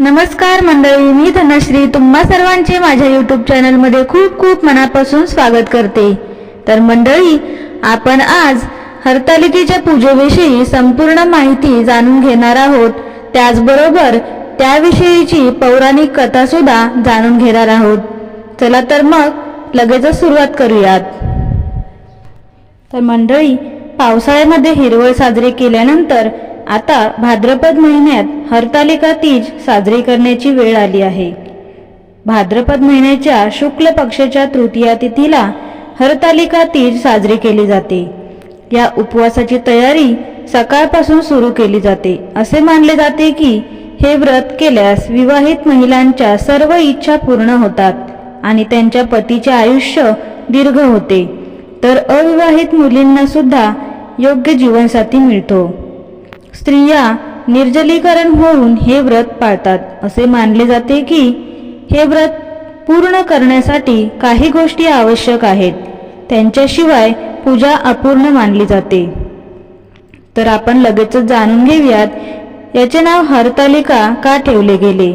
नमस्कार मंडळी मी धनश्री. तुम्हा सर्वांचे माझ्या यूट्यूब चॅनलमध्ये खूप खूप मनापासून स्वागत करते. तर मंडळी आपण आज हरतालिकेच्या पूजेविषयी संपूर्ण माहिती जाणून घेणार आहोत. त्याचबरोबर त्याविषयीची पौराणिक कथा सुद्धा जाणून घेणार आहोत. चला तर मग लगेचच सुरुवात करूयात. तर मंडळी पावसाळ्यामध्ये हिरवळ साजरी केल्यानंतर आता भाद्रपद महिन्यात हरतालिका तीज साजरी करण्याची वेळ आली आहे. भाद्रपद महिन्याच्या शुक्ल पक्षाच्या तृतीया तिथीला हरतालिका तीज साजरी केली जाते. या उपवासाची तयारी सकाळपासून सुरू केली जाते. असे मानले जाते की हे व्रत केल्यास विवाहित महिलांच्या सर्व इच्छा पूर्ण होतात आणि त्यांच्या पतीचे आयुष्य दीर्घ होते. तर अविवाहित मुलींना सुद्धा योग्य जीवनसाथी मिळतो. स्त्रिया निर्जलीकरण होऊन हे व्रत पाळतात. असे मानले जाते की हे व्रत पूर्ण करण्यासाठी काही गोष्टी आवश्यक आहेत. त्यांच्याशिवाय पूजा अपूर्ण मानली जाते. तर आपण लगेचच जाणून घेऊयात याचे नाव हरतालिका का ठेवले गेले?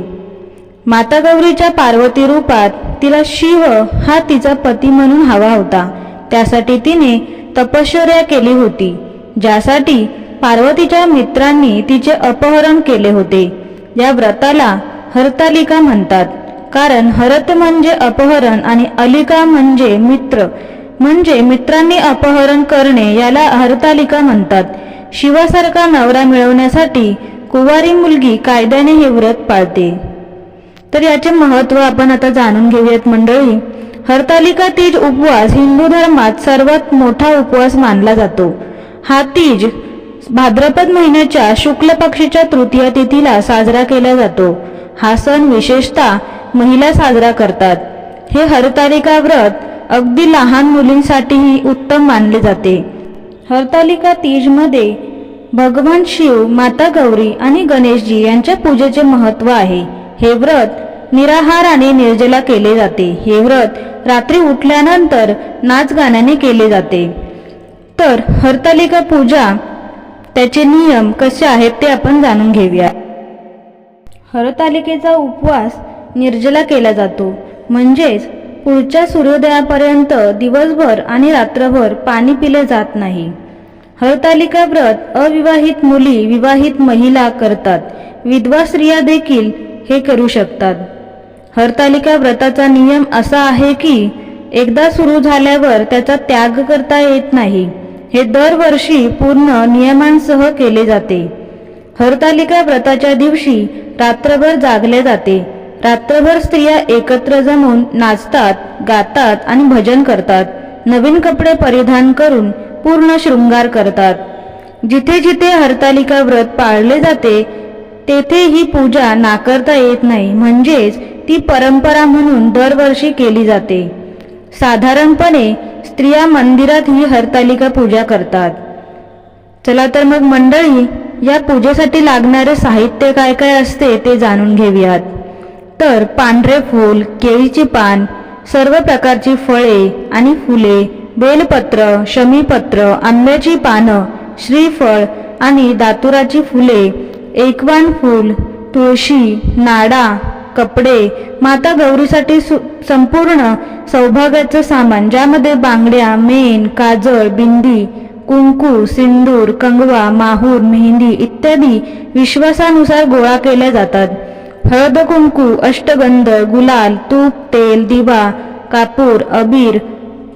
माता गौरीच्या पार्वती रूपात तिला शिव हा तिचा पती म्हणून हवा होता. त्यासाठी तिने तपश्चर्या केली होती ज्यासाठी पार्वतीच्या मित्रांनी तिचे अपहरण केले होते. या व्रताला हरतालिका म्हणतात. कारण हरत म्हणजे अपहरण आणि अलिका म्हणजे मित्र. म्हणजे मित्रांनी अपहरण करणे याला हरतालिका म्हणतात. शिवासारखा नवरा मिळवण्यासाठी कुवारी मुलगी कायद्याने हे व्रत पाळते. तर याचे महत्त्व आपण आता जाणून घेऊयात मंडळी. हरतालिका तीज उपवास हिंदू धर्मात सर्वात मोठा उपवास मानला जातो. हा तीज भाद्रपद महिन्याच्या शुक्ल पक्षीच्या तृतीय तिथीला साजरा केला जातो. हा सण विशेषतः महिला साजरा करतात. हे हरतालिका व्रत अगदी लहान मुलींसाठीही उत्तम मानले जाते. हरतालिका तीजमध्ये भगवान शिव माता गौरी आणि गणेशजी यांच्या पूजेचे महत्त्व आहे. हे व्रत निराहार आणि निर्जला केले जाते. हे व्रत रात्री उठल्यानंतर नाचगाण्याने केले जाते. तर हरतालिका पूजा त्याचे नियम कसे आहेत ते आपण जाणून घेऊया. हरतालिकेचा उपवास निर्जला केला जातो. म्हणजेच पुढच्या सूर्योदयापर्यंत दिवसभर आणि रात्रभर पाणी पिले जात नाही. हरतालिका व्रत अविवाहित मुली विवाहित महिला करतात. विधवा स्त्रिया देखील हे करू शकतात. हरतालिका व्रताचा नियम असा आहे की एकदा सुरू झाल्यावर त्याचा त्याग करता येत नाही. हे दरवर्षी पूर्ण नियमांसह केले जाते. हरतालिका व्रताच्या दिवशी रात्रभर जागले जाते. रात्रभर स्त्रिया एकत्र जमून नाचतात गातात आणि भजन करतात. नवीन कपडे परिधान करून पूर्ण शृंगार करतात. जिथे जिथे हरतालिका व्रत पाळले जाते तेथे ही पूजा नाकारता येत नाही. म्हणजेच ती परंपरा म्हणून दरवर्षी केली जाते. साधारणपणे स्त्रिया मंदिरात ही हरतालिका पूजा करतात. चला तर मग मंडळी या पूजेसाठी लागणारे साहित्य काय काय असते ते जाणून घेऊयात. तर पांढरे फूल केळीची पान सर्व प्रकारची फळे आणि फुले बेलपत्र शमीपत्र आंब्याची पानं श्रीफळ आणि दातुराची फुले एकवान फूल तुळशी नाडा कपडे माता गौरीसाठी सु संपूर्ण सौभाग्याचं सामान ज्यामध्ये बांगड्या मेन काजळ बिंदी कुंकू सिंदूर कंगवा माहूर मेहंदी इत्यादी विश्वासानुसार गोळा केल्या जातात. हळद कुंकू अष्टगंध गुलाल तूप तेल दिवा कापूर अबीर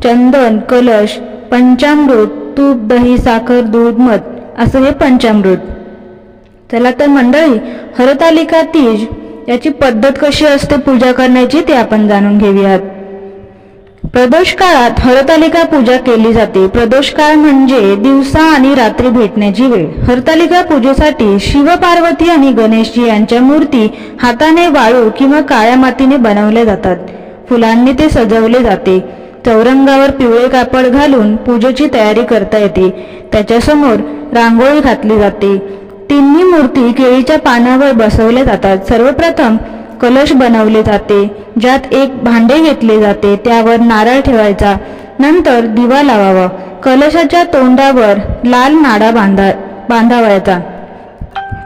चंदन कलश पंचामृत तूप दही साखर दूध मध असं हे पंचामृत. चला तर मंडळी हरतालिका तीज याची पद्धत कशी असते पूजा करण्याची ते आपण जाणून घेऊयात. प्रदोष काळात हरतालिका पूजा केली जाते. प्रदोष काळ म्हणजे दिवसा आणि रात्री भेटण्याची वेळ. हरतालिका पूजेसाठी शिव पार्वती आणि गणेशजी यांच्या मूर्ती हाताने वाळू किंवा काळ्या मातीने बनवल्या जातात. फुलांनी ते सजवले जाते. चौरंगावर पिवळे कापड घालून पूजेची तयारी करता येते. त्याच्यासमोर रांगोळी घातली जाते. तिन्ही मूर्ती केळीच्या पानावर बसवल्या जातात. सर्वप्रथम कलश बनवले जाते ज्यात एक भांडे घेतले जाते त्यावर नारळ ठेवायचा नंतर दिवा लावावा. कलशाच्या तोंडावर लाल नाडा बांधा बांधावायचा.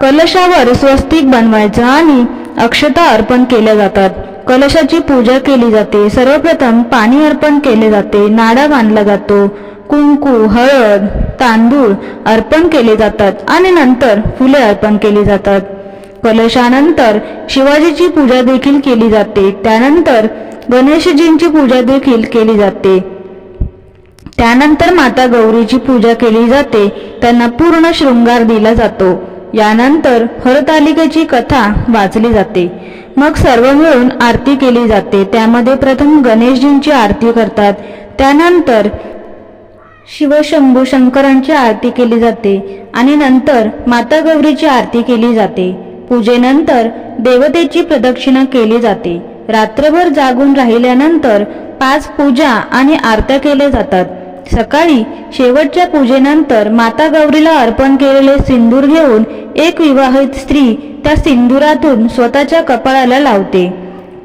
कलशावर स्वस्तिक बनवायचं आणि अक्षता अर्पण केल्या जातात. कलशाची पूजा केली जाते. सर्वप्रथम पाणी अर्पण केले जाते. नाडा बांधला जातो. कुंकू हळद तांदूळ अर्पण केले जातात आणि नंतर फुले अर्पण केली जातात. कलशानंतर शिवाजीची पूजा देखील केली जाते. त्यानंतर गणेशजींची पूजा देखील केली जाते. त्यानंतर माता गौरीची पूजा केली जाते. त्यांना पूर्ण शृंगार दिला जातो. यानंतर हरतालिकेची कथा वाचली जाते. मग सर्व मिळून आरती केली जाते. त्यामध्ये प्रथम गणेशजींची आरती करतात. त्यानंतर शिवशंभू शंकरांची आरती केली जाते आणि नंतर माता गौरीची आरती केली जाते. पूजेनंतर देवतेची प्रदक्षिणा केली जाते. रात्रभर जागून राहिल्यानंतर पाच पूजा आणि आरत्या केल्या जातात. सकाळी शेवटच्या पूजेनंतर माता गौरीला अर्पण केलेले सिंदूर घेऊन एक विवाहित स्त्री त्या सिंदुरातून स्वतःच्या कपाळाला लावते.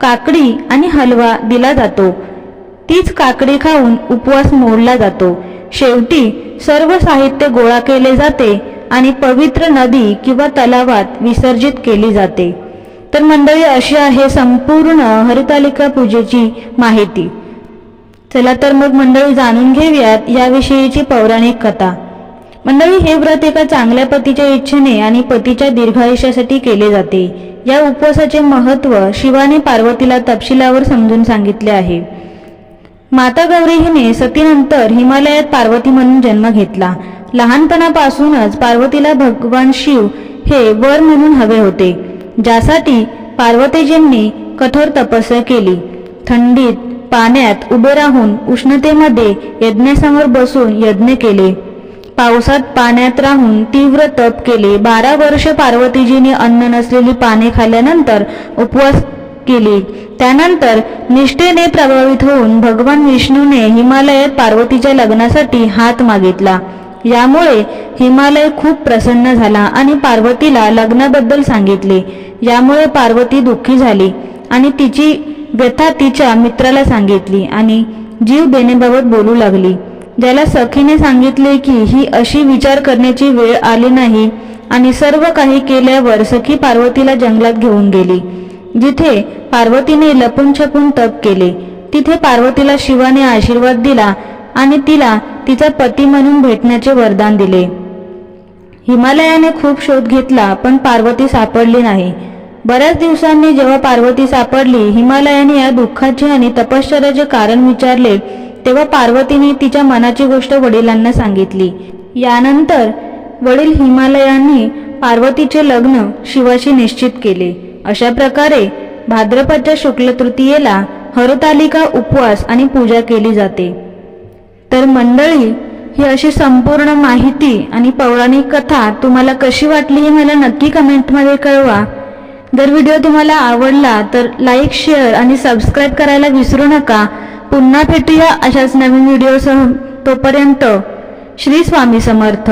काकडी आणि हलवा दिला जातो. तीच काकडी खाऊन उपवास मोडला जातो. शेवटी सर्व साहित्य गोळा केले जाते आणि पवित्र नदी किंवा तलावात विसर्जित केली जाते. तर मंडळी अशी आहे संपूर्ण हरितालिका पूजेची माहिती. चला तर मग मंडळी जाणून घेऊयात याविषयीची पौराणिक कथा. मंडळी हे व्रत एका चांगल्या पतीच्या इच्छेने आणि पतीच्या दीर्घायुष्यासाठी केले जाते. या उपवासाचे महत्त्व शिवाने पार्वतीला तपशिलावर समजून सांगितले आहे. माता गौरी हिने सतीनंतर हिमालयात पार्वती म्हणून जन्म घेतला. लहानपणापासूनच पार्वतीला भगवान शिव हे वर म्हणून हवे होते. ज्यासाठी पार्वतीजींनी कठोर तपस्या केली. थंडीत पाण्यात उभे राहून उष्णतेमध्ये यज्ञासमोर बसून यज्ञ केले. पावसात पाण्यात राहून तीव्र तप केले. बारा वर्ष पार्वतीजीने अन्न नसलेली पाने खाल्ल्यानंतर उपवास केली. त्यानंतर निष्ठेने प्रभावित होऊन भगवान विष्णूने हिमालयात पार्वतीच्या लग्नासाठी हात मागितला. यामुळे हिमालय खूप प्रसन्न झाला आणि पार्वतीला लग्नाबद्दल सांगितले. यामुळे पार्वती दुःखी झाली आणि तिची व्यथा तिच्या मित्राला सांगितली आणि जीव देण्याबाबत बोलू लागली. ज्याला सखीने सांगितले की ही अशी विचार करण्याची वेळ आली नाही आणि सर्व काही केल्यावर सखी पार्वतीला जंगलात घेऊन गेली. जिथे पार्वतीने लपून छपून तप केले तिथे पार्वतीला शिवाने आशीर्वाद दिला आणि तिला तिचा पती म्हणून भेटण्याचे वरदान दिले. हिमालयाने खूप शोध घेतला पण पार्वती सापडली नाही. बऱ्याच दिवसांनी जेव्हा पार्वती सापडली हिमालयाने या दुःखाचे आणि तपश्चर्याचे कारण विचारले तेव्हा पार्वतीने तिच्या मनाची गोष्ट वडिलांना सांगितली. यानंतर वडील हिमालयांनी पार्वतीचे लग्न शिवाशी निश्चित केले. अशा प्रकारे भाद्रपदच्या शुक्ल तृतीयेला हरतालिका उपवास आणि पूजा केली जाते. तर मंडळी ही अशी संपूर्ण माहिती आणि पौराणिक कथा तुम्हाला कशी वाटली हे मला नक्की कमेंटमध्ये कळवा. जर व्हिडिओ तुम्हाला आवडला तर लाईक शेअर आणि सबस्क्राईब करायला विसरू नका. पुन्हा भेटूया अशाच नवीन व्हिडिओसह तोपर्यंत श्री स्वामी समर्थ.